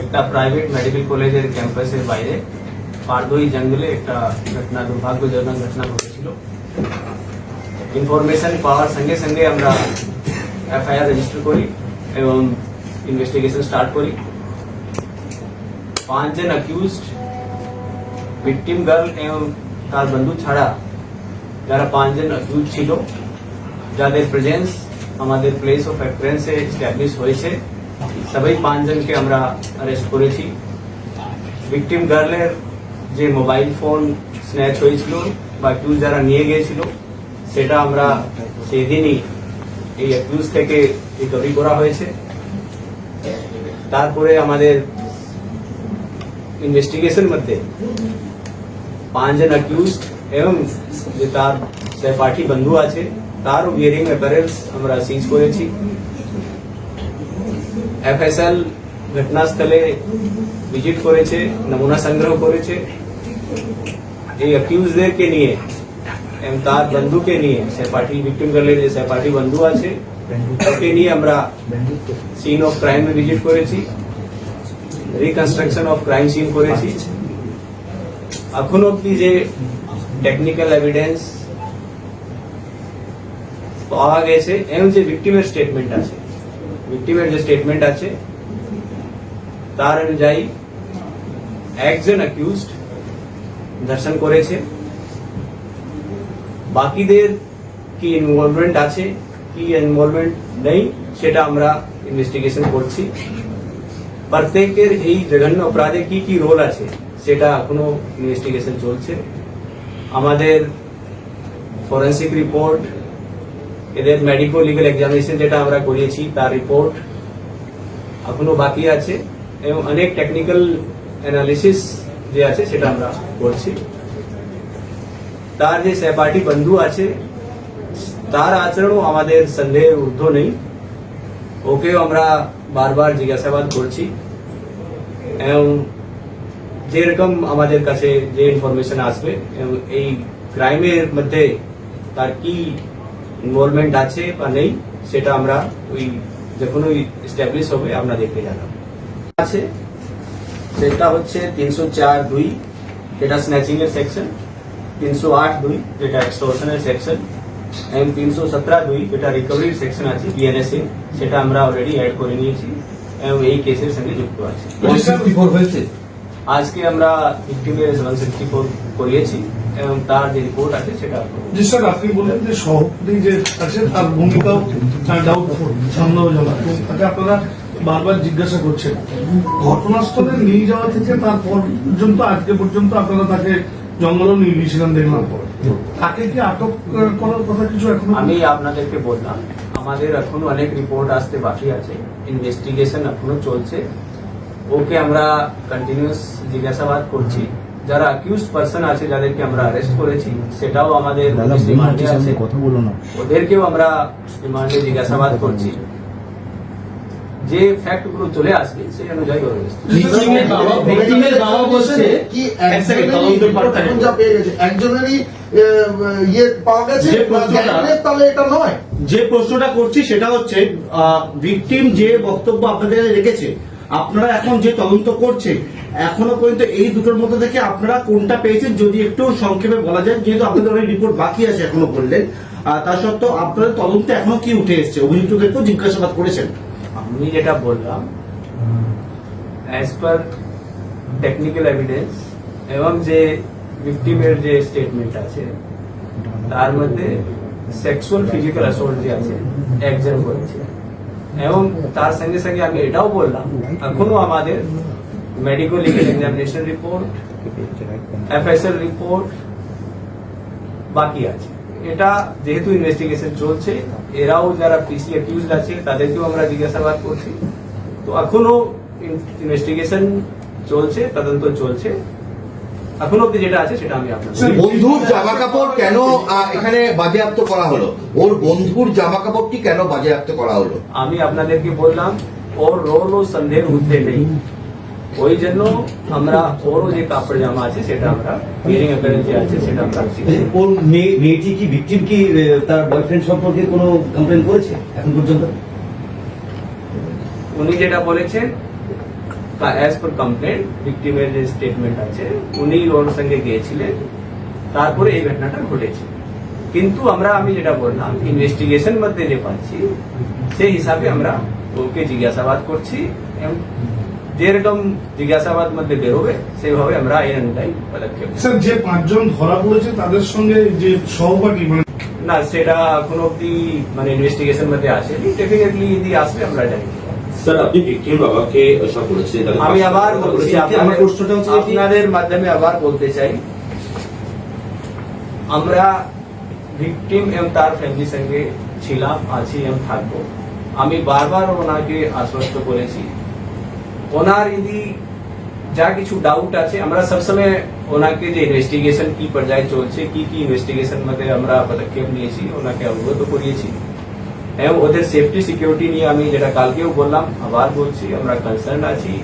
একটা private medical কলেজের ক্যাম্পাসের বাইরে, পারদই জঙ্গলে একটা ঘটনা, দুর্ভাগ্যজনক ঘটনা ঘটেছিল। ইনফরমেশন পাওয়ার সঙ্গে সঙ্গে আমরা এফআইআর রেজিস্টার করি এবং ইনভেস্টিগেশন স্টার্ট করি। পাঁচজন অ্যাকিউজড ভিকটিম গার্ল এবং তার বন্ধু ছাড়া যারা পাঁচজন অ্যাকিউজ ছিল, যাদের প্রেজেন্স আমাদের প্লেস অফ অ্যাক্রেন্সে এস্টাবলিশ হয়েছে। সবাই পাঁচজনকে আমরা অ্যারেস্ট করেছি। ভিকটিম গার্লের যে মোবাইল ফোন স্ন্যাচ হয়েছিল বা অ্যাকিউজ যারা নিয়ে গিয়েছিল, সেটা আমরা সেদিনই এই অ্যাকিউজ থেকে রিকভারি করা হয়েছে। তারপরে আমাদের ইনভেস্টিগেশন মধ্যে পাঁচজন অ্যাকিউজড এবং যে তার সহপাঠী বন্ধু আছে তার বিয়ারিং অ্যাপারেলস আমরা সিজ করেছি। এফএসএল ঘটনাস্থলে ভিজিট করেছে নমুনা সংগ্রহ করেছে এই অ্যাকিউজদেরকে নিয়ে এবং তার বন্ধুকে নিয়ে সহপাঠী ভিক্টিম গেলের যে সহপাঠী বন্ধু আছে ওকে নিয়ে আমরা সিন অফ ক্রাইম ভিজিট করেছি রিকনস্ট্রাকশন অফ ক্রাইম সিন করেছি এখন অব্দি যে টেকনিক্যাল এভিডেন্স পাওয়া গেছে এবং যে ভিক্টিমের স্টেটমেন্ট আছে ভিক্টিমের যে স্টেটমেন্ট আছে, তার অনুযায়ী একজন অ্যাকিউজড ধর্ষণ করেছে। বাকিদের কি ইনভলভমেন্ট আছে, কি ইনভলভমেন্ট নেই, সেটা আমরা ইনভেস্টিগেশন করছি। প্রত্যেকের এই জঘন্য অপরাধে কি কি রোল আছে, সেটা এখনও ইনভেস্টিগেশন চলছে। আমাদের ফরেন্সিক রিপোর্ট এদের মেডিকো লিগাল এক্সামিনেশন যেটা আমরা করিয়েছি, তার রিপোর্ট এখনও বাকি আছে এবং অনেক টেকনিক্যাল অ্যানালিসিস যে আছে সেটা আমরা করছি। তার যে সহপাঠী বন্ধু আছে, তার আচরণও আমাদের সন্দেহের ঊর্ধ্ব নেই। ওকেও আমরা বারবার জিজ্ঞাসাবাদ করছি এবং যেরকম আমাদের কাছে যে ইনফরমেশন আসবে এবং এই ক্রাইমের মধ্যে তার কি ইনভলভমেন্ট আছে বা নেই সেটা আমরা ওই যখন ওই এস্টাবলিশ হবে আমরা দেখে জানাব। আছে সেটা হচ্ছে তিনশো চার দুই যেটা স্ন্যাচিং এর সেকশন তিনশো আট দুই যেটা এক্সটোর্শনের সেকশন এবং তিনশো সতেরো দুই যেটা রিকভারির সেকশন আছে বিএনএসএ সেটা আমরা অলরেডি অ্যাড করে নিয়েছি এবং এই কেসের সঙ্গে যুক্ত আছে। হয়েছে? আজকে আমরা ভিক্টিমের ওয়ান সিক্সটি ফোর করিয়েছি। এবং তার যে রিপোর্ট আছে সেটা জি স্যার আপনি বললেন যে সভাপতি যে আছে তার ভূমিকাও ডাউটফুল সন্দেহজনক। তাকে আপনারা বারবার জিজ্ঞাসা করছেন। ঘটনাস্থলে নিয়ে যাওয়া থেকে তারপর পর্যন্ত আজকে পর্যন্ত আপনারা তাকে জঙ্গলও নিয়ে গিয়েছিলেন দেখলাম তাকে কি আটক করার কথা কিছু এখনও? আমি আপনাদেরকে বললাম আমাদের এখনও অনেক রিপোর্ট আসতে বাকি আছে ইনভেস্টিগেশন এখনও চলছে। ওকে আমরা কন্টিনিউয়াস জিজ্ঞাসাবাদ করছি। যারা অ্যাকিউজড পার্সন আছে যাদেরকে আমরা অ্যারেস্ট করেছি সেটাও আমাদের রিমান্ডে আছে। কথা বলো না। ওদেরকেও আমরা রিমান্ডে জিজ্ঞাসাবাদ করছি। যে ফ্যাক্টগুলো চলে আসবে সেই অনুযায়ী ওর arrest হবে। ভিকটিমের বাবা ভিকটিমের বাবা বলছে কি এক সেকেন্ড একজনেরই তদন্তের পার্টটা যা পেয়ে গেছে। একজনেরই আহ, ইয়ে পাওয়া গেছে তাহলে এটা নয়। যে প্রশ্নটা করছি সেটা হচ্ছে ভিকটিম যে বক্তব্য আপনাদের রেখেছে আপনারা এখন যে তদন্ত করছেন, এখনও পর্যন্ত এই দুটোর মধ্যে থেকে আপনারা কোনটা পেয়েছেন যদি একটু সংক্ষেপে বলা যায়, যেহেতু আপনাদের অনেক রিপোর্ট বাকি আছে এখনও বললেন তা সত্ত্বেও আপনাদের তদন্তে এখনও কি উঠে এসছে? অভিযুক্তদেরকেও জিজ্ঞাসাবাদ করেছেন। আমি যেটা বললাম অ্যাজ পার টেকনিক্যাল এভিডেন্স এবং যে ভিকটিমের যে স্টেটমেন্ট আছে, তার মধ্যে সেক্সুয়াল ফিজিক্যাল অ্যাসল্ট যে আছে, একজন করেছে। এবং তার সঙ্গে সঙ্গে আমি এটাও বললাম, এখনও আমাদের medical legal examination report FSL report বাকি আছে। এটা যেহেতু ইনভেস্টিগেশন চলছে, এরাও যারা পিসি অ্যাকিউজড আছে, তাদেরকেও আমরা জিজ্ঞাসাবাদ করছি। তো এখনও ইনভেস্টিগেশন চলছে, তদন্ত চলছে। এখনও অব্দি যেটা আছে সেটা আমি আপনাদের বন্ধুর জামা কাপড় কেন এখানে বাজেয়াপ্ত করা হলো? ওর বন্ধুর জামা কাপড়টি কেন বাজেয়াপ্ত করা হলো? আমি আপনাদেরকে বললাম ওর রোল ও সন্দেহের ঊর্ধ্বে নেই। ওই জন্য আমরা ওরও যে কাপড় জামা আছে সেটা আমরা হিয়ারিং অ্যাপারেন্স যে আছে সেটা আমরা। ওর মেয়ে মেয়েটি কি ভিকটিম কি তার বয়ফ্রেন্ড সম্পর্কে কোনো কমপ্লেন করেছে এখন পর্যন্ত? উনি যেটা বলেছেন অ্যাজ পার কমপ্লেন্ট ভিক্টিমের যে স্টেটমেন্ট আছে উনি ওর সঙ্গে গিয়েছিলেন। তারপরে এই ঘটনাটা ঘটেছে। কিন্তু আমরা আমি যেটা বললাম ইনভেস্টিগেশন মধ্যে যে পাচ্ছি সেই হিসাবে আমরা ওকে জিজ্ঞাসাবাদ করছি এবং যেরকম জিজ্ঞাসাবাদ মধ্যে বেরোবে সেইভাবে আমরা আইন অনুযায়ী পদক্ষেপ নেব। স্যার যে পাঁচজন ধরা পড়েছে তাদের সঙ্গে যে সহপাঠী মানে না সেটা কোনো অব্দি মানে ইনভেস্টিগেশন মধ্যে আসেনি। ডেফিনেটলি যদি আসবে আমরা জানি। স্যার আপনি ভিকটিম বাবাকে সব বলেছিলেন আমি আবার বলছি? আমার প্রশ্নটা হচ্ছে আপনাদের মাধ্যমে আবার বলতে চাই। আমরা ভিকটিম এবং তার ফ্যামিলির সঙ্গে ছিলাম আছি এবং থাকব। আমি বারবার ওনাকে আশ্বস্ত করেছি। ওনার যদি যা কিছু ডাউট আছে আমরা সবসময় ওনাকে যে ইনভেস্টিগেশন কি পর্যায়ে চলছে কি কি ইনভেস্টিগেশন মধ্যে আমরা পদক্ষেপ নিয়েছি ওনাকে অবগত করিয়েছি। এবং ওদের সেফটি সিকিউরিটি নিয়ে আমি যেটা কালকেও বললাম আবার বলছি আমরা কনসার্ন আছি।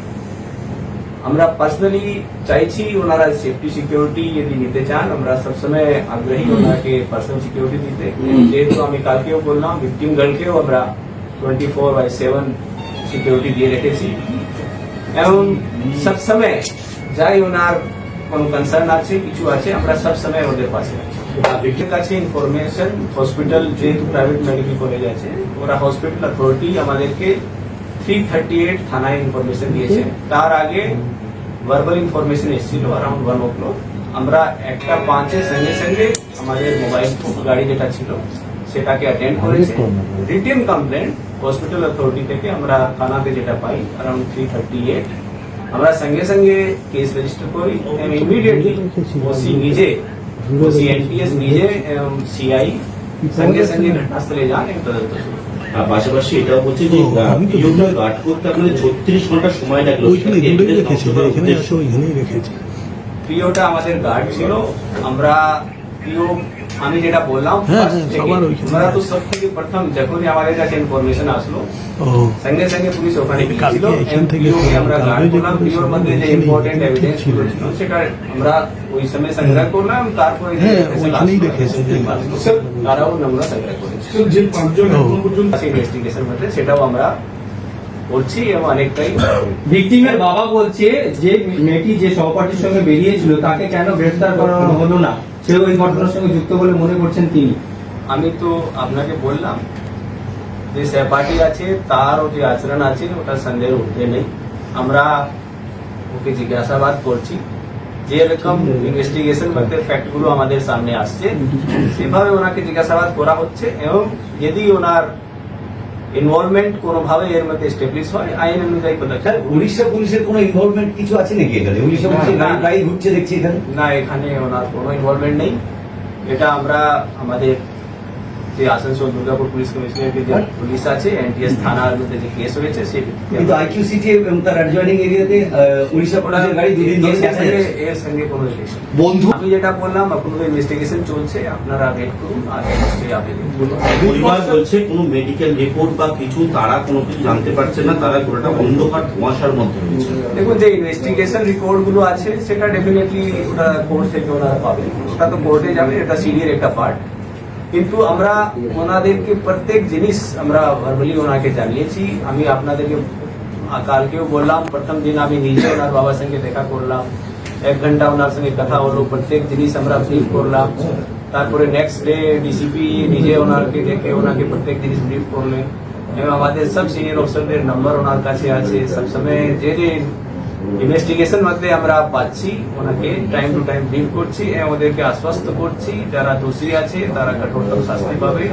আমরা পার্সোনালি চাইছি ওনারা সেফটি সিকিউরিটি যদি নিতে চান আমরা সবসময় আগ্রহী ওনাকে পার্সোনাল সিকিউরিটি দিতে। যেহেতু আমি কালকেও বললাম ভিকটিম গার্লকেও আমরা twenty four by seven security দিয়ে রেখেছি। এবং সবসময় যাই ওনার কোন কনসার্ন আছে কিছু আছে আমরা সবসময় ওদের পাশে আছি। ভিক্টিম কাছে ইনফরমেশন হসপিটাল যেহেতু প্রাইভেট মেডিকেল কলেজ আছে ওরা হসপিটাল অথরিটি আমাদেরকে থ্রি থার্টি এইট থানায় ইনফরমেশন দিয়েছে। তার আগে ভার্বাল ইনফরমেশন এসেছিল অ্যারাউন্ড ওয়ান ও ক্লক আমরা একটা পাঁচের সঙ্গে সঙ্গে আমাদের মোবাইল গাড়ি যেটা ছিল সেটাকে অ্যাটেন্ড করেছে। রিটেন কমপ্লেন হসপিটাল অথরিটি থেকে আমরা থানাতে যেটা পাই অ্যারাউন্ড থ্রি থার্টি এইট আমরা সঙ্গে সঙ্গে কেস রেজিস্টার করি ইমিডিয়েটলি ওসি নিজে ওসি এনপিএস নিজে সিআই সঙ্গে সঙ্গে ঘটনাস্থলে যান এবং তদন্ত শুরু আর পাশাপাশি এটাও বলছে যে গার্ড করতে আপনাদের ছত্রিশ ঘণ্টা সময় লাগল প্রিয়টা আমাদের গার্ড ছিল। আমরা প্রিয় আমি যেটা বললাম হ্যাঁ, first হ্যাঁ। আমরা তো সব থেকে প্রথম যখনই আমাদের কাছে ইনফরমেশন আসলো সঙ্গে সঙ্গে পুলিশ ওখানে গিয়েছিল এখান থেকে আমরা গার্ড করলাম যে মধ্যে যে ইম্পর্টেন্ট এভিডেন্স ছিল। সেটা আমরা ওই সময় সংগ্রহ করলাম তারপরে হ্যাঁ, আসলো, রেখেছে। vessel আসলো, তারাও নমুনা সংগ্রহ করেছে যে পাঁচজন এখনও পর্যন্ত ইনভেস্টিগেশন মধ্যে সেটাও আমরা করছি এবং অনেকটাই ভিকটিমের বাবা বলছে যে মেয়েটি যে সহপাঠীর সঙ্গে বেরিয়েছিল তাকে কেন গ্রেফতার করানো হলো না সে ওই ঘটনার সঙ্গে যুক্ত বলে মনে করছেন তিনি? আমি তো আপনাকে বললাম যে সহপাঠী আছে, তার যে আচরণ আছে, ওটা সন্দেহ উঠে নেই। আমরা ওকে জিজ্ঞাসাবাদ করছি যেরকম ইনভেস্টিগেশন করতে ফ্যাক্টগুলো আমাদের সামনে আসছে, সেভাবে ওনাকে জিজ্ঞাসাবাদ করা হচ্ছে এবং যদি ওনার ইনভলভমেন্ট কোনোভাবে এর মধ্যে এস্টাবলিশ হয় আইন অনুযায়ী কথা স্যার উড়িষ্যা পুলিশের কোনো ইনভলভমেন্ট কিছু আছে নাকি এখানে? উড়িষ্যা পুলিশ না, গাড়ি। প্রায় ঘুরছে দেখছি এখানে। না এখানে ওনার কোনো ইনভলভমেন্ট নেই। এটা আমরা আমাদের যে আসানসোল দুর্গাপুর পুলিশ কমিশনারের যে পুলিশ আছে এনটিএস থানার মধ্যে যে কেস হয়েছে সেই কিন্তু আইকিউ সিটি এবং তার অ্যাডজয়নিং এরিয়াতে উড়িষ্যা পুলিশের গাড়ি দুদিন ধরে এর সঙ্গে কোনো রিলেশন বন্ধু আমি যেটা বললাম আপনাদের ইনভেস্টিগেশন চলছে আপনারা ওয়েট করুন আর নিশ্চয়ই আবেদন পরিবার বলছে কোনো মেডিকেল রিপোর্ট বা কিছু তারা কোনো কিছু জানতে পারছে না তারা পুরোটা অন্ধকার ধোঁয়াশার মধ্যে রয়েছে। দেখুন যে ইনভেস্টিগেশন রিপোর্টগুলো আছে সেটা ডেফিনেটলি ওটা কোর্ট থেকে ওনারা পাবেন ওটা তো কোর্টে যাবে এটা সিডির একটা পার্ট কিন্তু আমরা ওনাদেরকে প্রত্যেক জিনিস আমরা ভার্বালি ওনাকে জানিয়েছি। আমি আপনাদেরকে কালকেও বললাম, প্রথম দিন আমি নিজে ওনার বাবার সঙ্গে দেখা করলাম। এক ঘণ্টা ওনার সঙ্গে কথা হলো, প্রত্যেক জিনিস আমরা ব্রিফ করলাম। তারপরে নেক্সট ডে ডিসিপি নিজে ওনাকে দেখে ওনাকে প্রত্যেক জিনিস ব্রিফ করলেন। এবং আমাদের সব সিনিয়র অফিসারদের নাম্বার ওনার কাছে আছে। সবসময় যে যে ইনভেস্টিগেশন মধ্যে আমরা পাচ্ছি, ওনাকে টাইম টু টাইম ডিল করছি ওদেরকে আশ্বস্ত করছি, যারা দোষী আছে, তারা কঠোরতম শাস্তি পাবে।